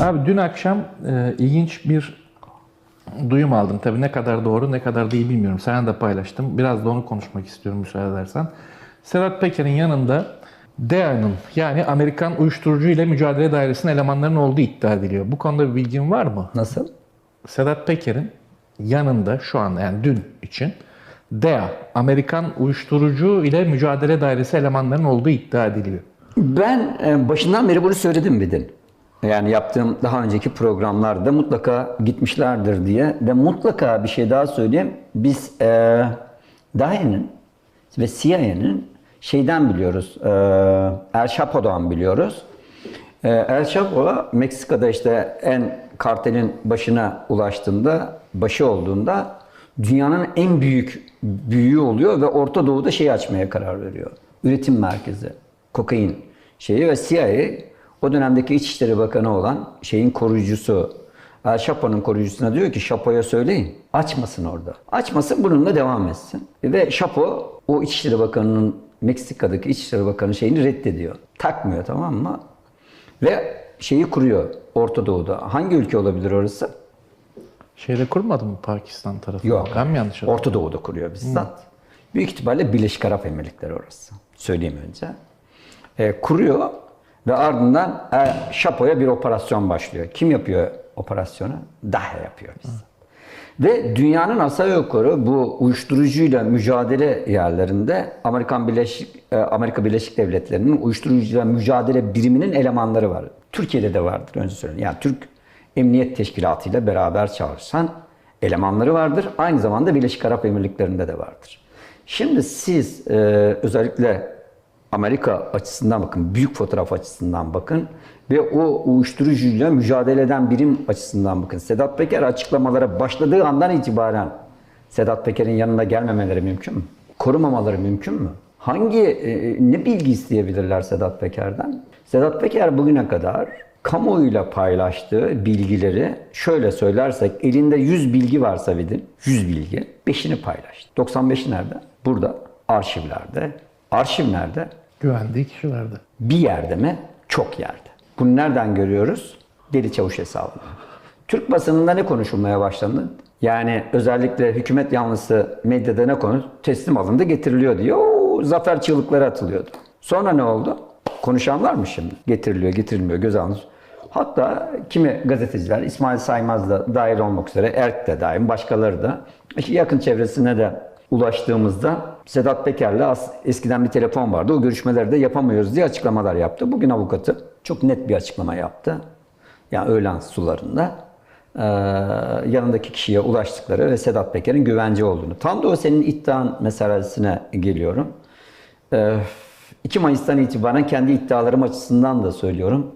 Abi dün akşam e, ilginç bir duyum aldım. Tabii ne kadar doğru ne kadar değil bilmiyorum. Sen de paylaştım. Biraz da onu konuşmak istiyorum müsaade edersen. Sedat Peker'in yanında DEA'nın yani Amerikan Uyuşturucu ile Mücadele Dairesi'nin elemanlarının olduğu iddia ediliyor. Bu konuda bir bilgin var mı? Nasıl? Sedat Peker'in yanında şu an yani dün için DEA, Amerikan Uyuşturucu ile Mücadele Dairesi elemanlarının olduğu iddia ediliyor. Ben e, başından beri bunu söyledim Bidin. Yani yaptığım daha önceki programlarda mutlaka gitmişlerdir diye ve mutlaka bir şey daha söyleyeyim. Biz e, DAE'nin ve CIA'nin şeyden biliyoruz, e, El Chapo'dan biliyoruz. E, El Chapo Meksika'da işte en kartelin başına ulaştığında, başı olduğunda dünyanın en büyük büyüğü oluyor ve Orta Doğu'da şey açmaya karar veriyor. Üretim merkezi, kokain şeyi ve CIA o dönemdeki İçişleri Bakanı olan şeyin koruyucusu El Chapo'nun koruyucusuna diyor ki Chapo'ya söyleyin açmasın orada. Açmasın bununla devam etsin. Ve Chapo o İçişleri Bakanı'nın Meksika'daki İçişleri Bakanı şeyini reddediyor. Takmıyor tamam mı? Ve şeyi kuruyor Orta Doğu'da. Hangi ülke olabilir orası? Şeyde kurmadı mı Pakistan tarafı? Yok. Ben mi yanlış hatırlıyorum? Orta Doğu'da kuruyor bizzat. Büyük ihtimalle Birleşik Arap Emirlikleri orası. Söyleyeyim önce. E, kuruyor ve ardından e, Şapo'ya bir operasyon başlıyor. Kim yapıyor operasyonu? Dahe yapıyor bizzat. Ve dünyanın aşağı yukarı bu uyuşturucuyla mücadele yerlerinde Amerikan Birleşik e, Amerika Birleşik Devletleri'nin uyuşturucuyla mücadele biriminin elemanları var. Türkiye'de de vardır önce söyleyeyim. Yani Türk Emniyet Teşkilatı ile beraber çalışan elemanları vardır. Aynı zamanda Birleşik Arap Emirlikleri'nde de vardır. Şimdi siz e, özellikle Amerika açısından bakın, büyük fotoğraf açısından bakın ve o uyuşturucuyla mücadele eden birim açısından bakın. Sedat Peker açıklamalara başladığı andan itibaren Sedat Peker'in yanına gelmemeleri mümkün mü? Korumamaları mümkün mü? Hangi, e, ne bilgi isteyebilirler Sedat Peker'den? Sedat Peker bugüne kadar kamuoyuyla paylaştığı bilgileri şöyle söylersek elinde 100 bilgi varsa Vidin, 100 bilgi, 5'ini paylaştı. 95'i nerede? Burada, arşivlerde. Arşiv nerede? Güvendiği kişilerde. Bir yerde mi? Çok yerde. Bunu nereden görüyoruz? Deli Çavuş hesabı. Türk basınında ne konuşulmaya başlandı? Yani özellikle hükümet yanlısı medyada ne konu? Teslim alındı getiriliyor diye. Oo, zafer çığlıkları atılıyordu. Sonra ne oldu? Konuşan var mı şimdi? Getiriliyor, getirilmiyor, göz alınır. Hatta kimi gazeteciler, İsmail Saymaz da dahil olmak üzere, Erk de dahil, başkaları da yakın çevresine de ulaştığımızda Sedat Peker'le eskiden bir telefon vardı. O görüşmeleri de yapamıyoruz diye açıklamalar yaptı. Bugün avukatı çok net bir açıklama yaptı. Yani öğlen sularında yanındaki kişiye ulaştıkları ve Sedat Peker'in güvence olduğunu. Tam da o senin iddian meselesine geliyorum. Eee, 2 Mayıs'tan itibaren kendi iddialarım açısından da söylüyorum.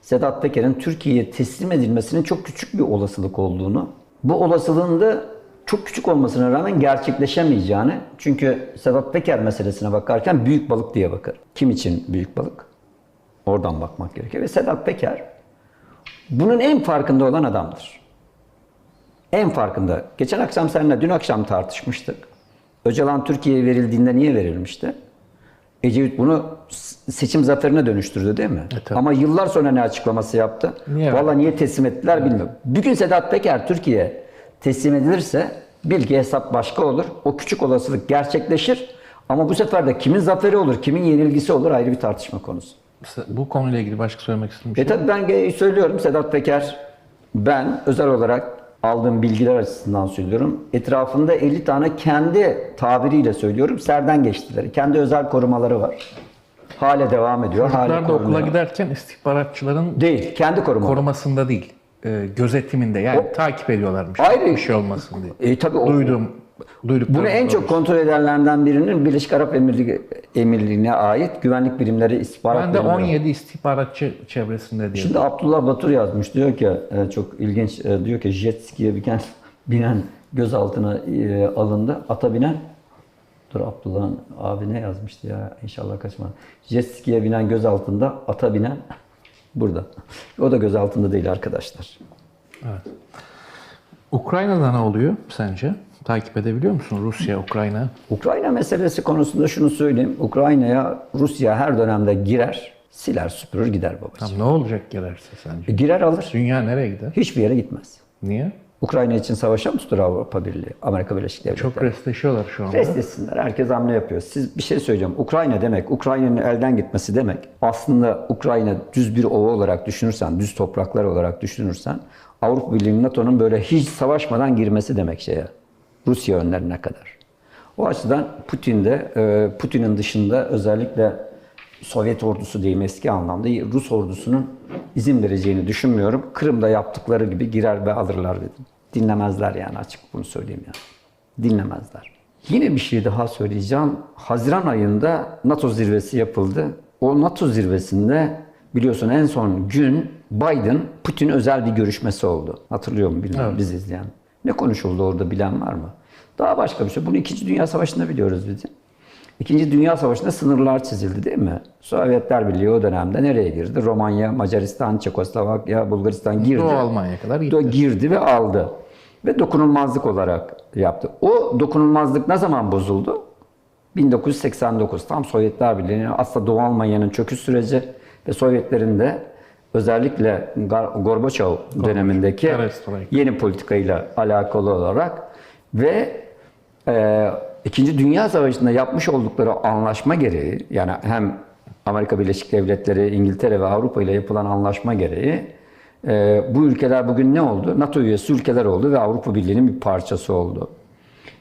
Sedat Peker'in Türkiye'ye teslim edilmesinin çok küçük bir olasılık olduğunu, bu olasılığın da çok küçük olmasına rağmen gerçekleşemeyeceğini. Çünkü Sedat Peker meselesine bakarken büyük balık diye bakar. Kim için büyük balık? Oradan bakmak gerekiyor. Ve Sedat Peker bunun en farkında olan adamdır. En farkında. Geçen akşam seninle dün akşam tartışmıştık. Öcalan Türkiye'ye verildiğinde niye verilmişti? Ecevit bunu seçim zaferine dönüştürdü değil mi? E, tabii. Ama yıllar sonra ne açıklaması yaptı? Niye Vallahi niye teslim ettiler bilmiyorum. Bugün Sedat Peker Türkiye teslim edilirse bil ki hesap başka olur. O küçük olasılık gerçekleşir. Ama bu sefer de kimin zaferi olur, kimin yenilgisi olur ayrı bir tartışma konusu. Bu konuyla ilgili başka söylemek istediğim E şey tabii ben söylüyorum Sedat Peker, ben özel olarak aldığım bilgiler açısından söylüyorum. Etrafında 50 tane kendi tabiriyle söylüyorum. Serden geçtiler. Kendi özel korumaları var. Hala devam ediyor. Hala Çocuklar da okula giderken istihbaratçıların Değil, kendi korumaları. korumasında değil, e, gözetiminde yani takip ediyorlarmış. Ayrı. Bir şey olmasın diye. E tabii o, Duydum. Duyduk. Bunu en çok kontrol edenlerden birinin Birleşik Arap Emirliği, Emirliği'ne ait güvenlik birimleri istihbarat Ben de birimleri. 17 istihbaratçı çevresinde diye. Şimdi Abdullah Batur yazmış diyor ki e, çok ilginç e, diyor ki jet ski'ye binen, binen gözaltına e, alındı. Ata binen Dur Abdullah'ın abi ne yazmıştı ya inşallah kaçma. Jet ski'ye binen gözaltında ata binen burada. O da gözaltında değil arkadaşlar. Ukrayna'da ne oluyor sence? Takip edebiliyor musun Rusya, Ukrayna? Ukrayna meselesi konusunda şunu söyleyeyim. Ukrayna'ya Rusya her dönemde girer. Siler süpürür gider babacığım. Tamam, ne olacak girerse sence? E, girer alır. Dünya nereye gider? Hiçbir yere gitmez. Niye? Ukrayna için savaşa mı tutur Avrupa Birliği, Amerika Birleşik Devletleri? Çok restleşiyorlar şu anda. Rest etsinler. Herkes hamle yapıyor. Siz bir şey söyleyeceğim. Ukrayna demek, Ukrayna'nın elden gitmesi demek. Aslında Ukrayna düz bir ova olarak düşünürsen, düz topraklar olarak düşünürsen Avrupa Birliği NATO'nun böyle hiç savaşmadan girmesi demek şeye. Rusya önlerine kadar. O açıdan Putin de e, Putin'in dışında özellikle Sovyet ordusu diyeyim eski anlamda Rus ordusunun izin vereceğini düşünmüyorum. Kırım'da yaptıkları gibi girer ve alırlar dedim. Dinlemezler yani açık bunu söyleyeyim yani. Dinlemezler. Yine bir şey daha söyleyeceğim. Haziran ayında NATO zirvesi yapıldı. O NATO zirvesinde biliyorsun en son gün Biden Putin özel bir görüşmesi oldu. Hatırlıyor mu bilmiyorum biz izleyen. Ne konuşuldu orada bilen var mı? Daha başka bir şey. Bunu 2. Dünya Savaşı'nda biliyoruz biz. İkinci Dünya Savaşı'nda sınırlar çizildi değil mi? Sovyetler Birliği o dönemde nereye girdi? Romanya, Macaristan, Çekoslovakya, Bulgaristan girdi. Doğu Almanya kadar gitti. Girdi ve aldı. Ve dokunulmazlık olarak yaptı. O dokunulmazlık ne zaman bozuldu? 1989 tam Sovyetler Birliği'nin aslında Doğu Almanya'nın çöküş süreci ve Sovyetlerin de özellikle Gorbaçov dönemindeki yeni politikayla alakalı olarak ve e, İkinci Dünya Savaşı'nda yapmış oldukları anlaşma gereği yani hem Amerika Birleşik Devletleri, İngiltere ve Avrupa ile yapılan anlaşma gereği e, bu ülkeler bugün ne oldu? NATO üyesi ülkeler oldu ve Avrupa Birliği'nin bir parçası oldu.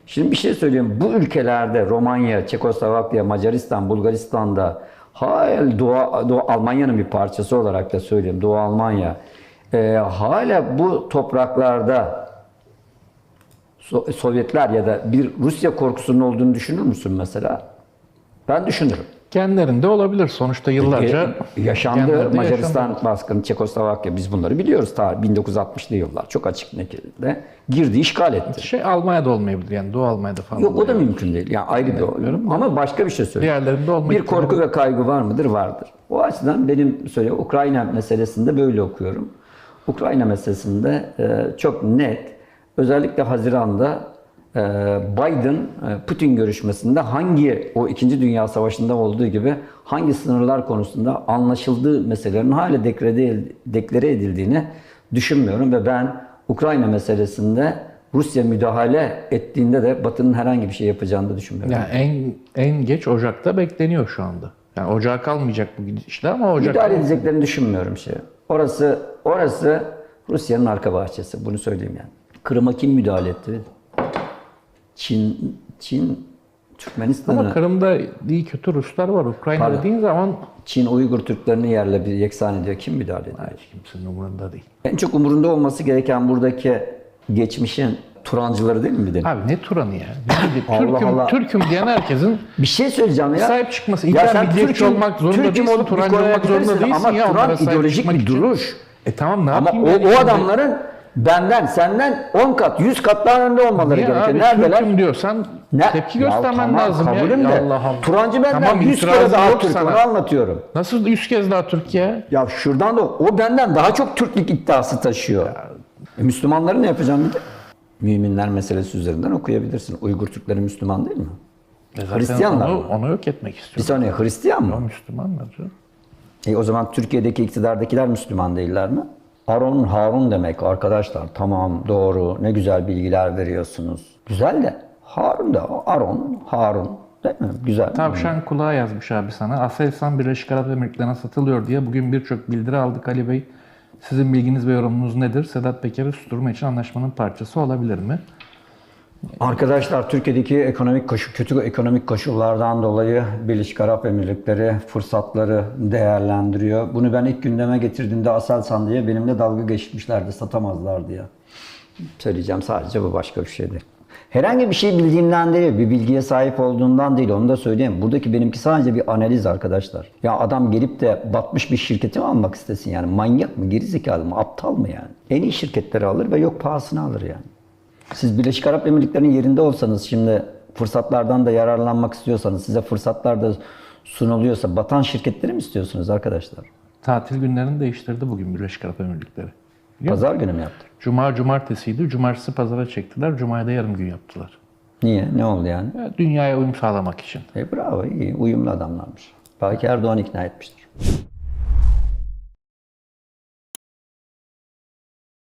Şimdi bir şey söyleyeyim. Bu ülkelerde Romanya, Çekoslovakya, Macaristan, Bulgaristan'da hala Doğu, Doğu Almanya'nın bir parçası olarak da söyleyeyim. Doğu Almanya. e, hala bu topraklarda So- Sovyetler ya da bir Rusya korkusunun olduğunu düşünür müsün mesela? Ben düşünürüm. Kendilerinde olabilir. Sonuçta yıllarca E, yaşandı Macaristan yaşandı. baskını, Çekoslovakya biz bunları biliyoruz tarih 1960'lı yıllar çok açık nekilde girdi işgal etti. Şey Almanya'da olmayabilir yani Doğu Almanya'da falan. Yok o da mümkün değil. Yani ayrı bir ama başka bir şey söyleyeyim. Diğerlerinde olma Bir korku ve kaygı var mıdır? Vardır. O açıdan benim söyle Ukrayna meselesinde böyle okuyorum. Ukrayna meselesinde e, çok net özellikle Haziran'da e, Biden e, Putin görüşmesinde hangi o 2. Dünya Savaşı'nda olduğu gibi hangi sınırlar konusunda anlaşıldığı meselelerin hala deklare edildiğini düşünmüyorum ve ben Ukrayna meselesinde Rusya müdahale ettiğinde de Batı'nın herhangi bir şey yapacağını da düşünmüyorum. Yani en en geç Ocak'ta bekleniyor şu anda. Yani Ocağa kalmayacak bu gidişler ama Ocak Müdahale edeceklerini düşünmüyorum şey. Orası orası Rusya'nın arka bahçesi. Bunu söyleyeyim yani. Kırım'a kim müdahale etti? Çin, Çin, Türkmenistan'ı, ama Kırım'da iyi kötü Ruslar var. Ukrayna Pardon. dediğin zaman Çin Uygur Türklerini yerle bir yeksan ediyor. Kim müdahale ediyor? hiç kimsenin umurunda değil. En çok umurunda olması gereken buradaki geçmişin Turancıları değil mi bir de? Abi ne Turan'ı ya? Ne Türk'üm, Allah. Türk'üm diyen herkesin Bir şey söyleyeceğim ya. sahip çıkması. Ya sen Türk'üm- olmak zorunda Türk'üm değilsin, Turancı olmak zorunda değilsin ama ya Turan ideolojik bir duruş. E tamam ne Ama yapayım? o, yani o şimdi? adamların benden, senden 10 kat, 100 kat daha önde olmaları Niye gerekiyor. abi Neredeler? Türk'üm diyorsan Ne? tepki Ya göstermen tamam, lazım ya. kabulüm de. Allah Allah. Turancı benden Tamam, 100 kere daha yok Türk. sana. Onu anlatıyorum. Nasıl 100 kez daha Türkiye? Ya şuradan da o benden daha çok Türklük iddiası taşıyor. E, Müslümanları ne yapacağım bir de? Müminler meselesi üzerinden okuyabilirsin. Uygur Türkleri Müslüman değil mi? E Hristiyanlar onu, mı? onu yok etmek Bir istiyorum. saniye Hristiyan mı? Müslümanlar canım. E, o zaman Türkiye'deki iktidardakiler Müslüman değiller mi? Aron Harun demek arkadaşlar. Tamam doğru ne güzel bilgiler veriyorsunuz. Güzel de Harun da Aron Harun değil mi? Güzel. Tavşan kulağı yazmış abi sana. Aselsan Birleşik Arap Emirlikleri'ne satılıyor diye bugün birçok bildiri aldık Ali Bey. Sizin bilginiz ve yorumunuz nedir? Sedat Peker'i susturma için anlaşmanın parçası olabilir mi? Arkadaşlar Türkiye'deki ekonomik koşu, kötü ekonomik koşullardan dolayı Birleşik Arap Emirlikleri fırsatları değerlendiriyor. Bunu ben ilk gündeme getirdiğimde Aselsan diye benimle dalga geçmişlerdi, satamazlar diye. Söyleyeceğim sadece bu başka bir şey değil. Herhangi bir şey bildiğimden değil, bir bilgiye sahip olduğundan değil onu da söyleyeyim. Buradaki benimki sadece bir analiz arkadaşlar. Ya adam gelip de batmış bir şirketi mi almak istesin yani? Manyak mı, gerizekalı mı, aptal mı yani? En iyi şirketleri alır ve yok pahasını alır yani. Siz Birleşik Arap Emirlikleri'nin yerinde olsanız şimdi fırsatlardan da yararlanmak istiyorsanız, size fırsatlar da sunuluyorsa batan şirketleri mi istiyorsunuz arkadaşlar? Tatil günlerini değiştirdi bugün Birleşik Arap Emirlikleri. Biliyor? Pazar günü mü yaptı? Cuma cumartesiydi. Cumartesi pazara çektiler. Cuma'ya da yarım gün yaptılar. Niye? Ne oldu yani? Ya, Dünyaya uyum sağlamak için. E bravo, iyi. Uyumlu adamlarmış. Belki Erdoğan ikna etmiştir.